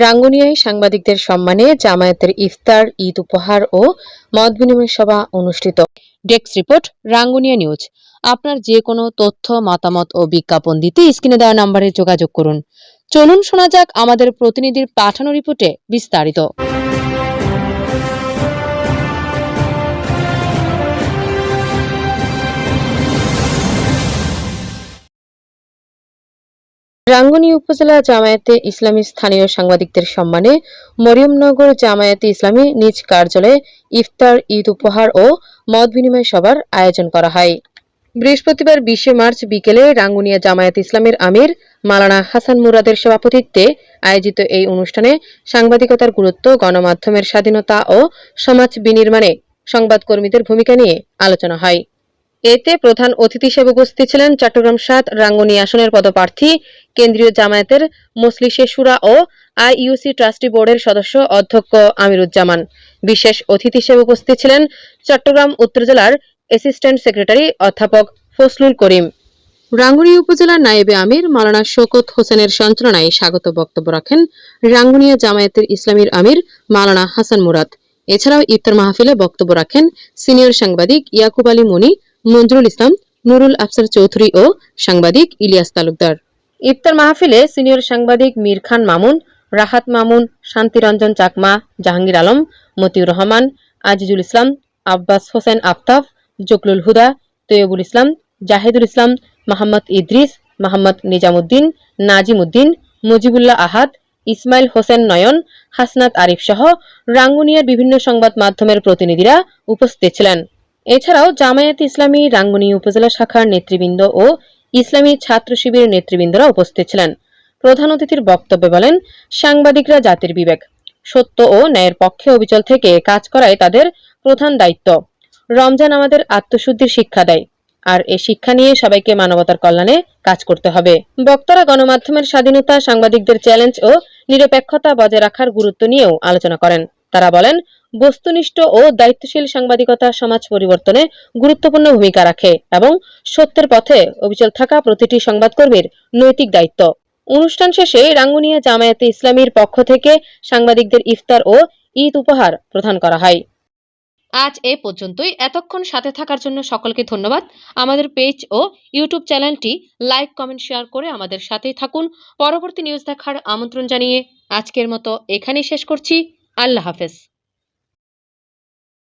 রাঙ্গুনিয়ায় সাংবাদিকদের সম্মানে জামায়াতের ইফতার, ঈদ উপহার ও মত বিনিময় সভা অনুষ্ঠিত। ডেক্স রিপোর্ট, রাঙ্গুনিয়া নিউজ। আপনার যে কোনো তথ্য, মতামত ও বিজ্ঞাপন দিতে স্ক্রিনে দেওয়া নম্বরে যোগাযোগ করুন। চলুন শোনা যাক আমাদের প্রতিনিধির পাঠানো রিপোর্টে বিস্তারিত। রাঙ্গুনি উপজেলা জামায়াতে ইসলামী স্থানীয় সাংবাদিকদের সম্মানে মরিয়মনগর জামায়াতে ইসলামী নিজ কার্যালয়ে ইফতার, ঈদ উপহার ও মত বিনিময় সভার আয়োজন করা হয়। বৃহস্পতিবার বিশে মার্চ বিকেলে রাঙ্গুনিয়া জামায়াত ইসলামের আমির মালানা হাসান মুরাদের সভাপতিত্বে আয়োজিত এই অনুষ্ঠানে সাংবাদিকতার গুরুত্ব, গণমাধ্যমের স্বাধীনতা ও সমাজ বিনির্মাণে সংবাদকর্মীদের ভূমিকা নিয়ে আলোচনা হয়। এতে প্রধান অতিথি হিসেবে উপস্থিত ছিলেন চট্টগ্রাম সাত, রাঙ্গুনি আসনের পদপ্রার্থী, কেন্দ্রীয় জামায়াতের মসলিশে সুরা ও আইইউসি ট্রাস্টি বোর্ডের সদস্য অধ্যক্ষ আমিরুজ্জামান। বিশেষ অতিথি হিসেবে উপস্থিত ছিলেন চট্টগ্রাম উত্তর জেলার অ্যাসিস্ট্যান্ট সেক্রেটারি অধ্যাপক ফসলুল করিম। রাঙ্গুনি উপজেলার নায়েবে আমির, মালানা শোকত হোসেনের সঞ্চালনায় স্বাগত বক্তব্য রাখেন রাঙ্গুনিয়া জামায়াতের ইসলামীর আমির, মালানা হাসান মুরাদ। এছাড়াও ইফতার মাহফিলে বক্তব্য রাখেন সিনিয়র সাংবাদিক ইয়াকুব আলী মনি মঞ্জুরুল ইসলাম, নুরুল আফসার চৌধুরী ও সাংবাদিক ইলিয়াস তালুকদার। ইফতার মাহফিলে সিনিয়র সাংবাদিক মীর খান মামুন, রাহাত মামুন, শান্তিরঞ্জন চাকমা, জাহাঙ্গীর আলম, মতিউর রহমান, আজিজুল ইসলাম, আব্বাস হোসেন আফতাব জকলুল হুদা, তৈয়বুল ইসলাম, জাহিদুল ইসলাম, মোহাম্মদ ইদ্রিস, মোহাম্মদ নিজামুদ্দিন, নাজিম উদ্দিন, মুজিবুল্লাহ আহাদ, ইসমাইল হোসেন নয়ন, হাসনাত আরিফ সহ রাঙ্গুনিয়ার বিভিন্ন সংবাদ মাধ্যমের প্রতিনিধিরা উপস্থিত ছিলেন। এছাড়াও জামায়াত ইসলামী রাঙ্গুনি উপজেলা শাখার নেতৃবৃন্দ ও ইসলামী ছাত্র শিবিরের নেতৃবৃন্দরা উপস্থিত ছিলেন। প্রধান অতিথির বক্তব্যে বলেন, সাংবাদিকরা জাতির বিবেক, সত্য ও ন্যায়ের পক্ষে অবিচল থেকে কাজ করাই তাদের প্রধান দায়িত্ব। রমজান আমাদের আত্মশুদ্ধির শিক্ষা দেয়, আর এ শিক্ষা নিয়ে সবাইকে মানবতার কল্যাণে কাজ করতে হবে। বক্তারা গণমাধ্যমের স্বাধীনতা, সাংবাদিকদের চ্যালেঞ্জ ও নিরপেক্ষতা বজায় রাখার গুরুত্ব নিয়েও আলোচনা করেন। তারা বলেন, বস্তুনিষ্ঠ ও দায়িত্বশীল সাংবাদিকতা সমাজ পরিবর্তনে গুরুত্বপূর্ণ ভূমিকা রাখে এবং সত্যের পথে অবিচল থাকা প্রতিটি সংবাদকর্মীর নৈতিক দায়িত্ব। অনুষ্ঠান শেষে রাঙ্গুনিয়া জামায়াতে ইসলামীর পক্ষ থেকে সাংবাদিকদের ইফতার ও ঈদ উপহার প্রদান করা হয়। আজ এ পর্যন্তই। এতক্ষণ সাথে থাকার জন্য সকলকে ধন্যবাদ। আমাদের পেজ ও ইউটিউব চ্যানেলটি লাইক, কমেন্ট, শেয়ার করে আমাদের সাথেই থাকুন। পরবর্তী নিউজ দেখার আমন্ত্রণ জানিয়ে আজকের মতো এখানেই শেষ করছি। আল্লাহ হাফেজ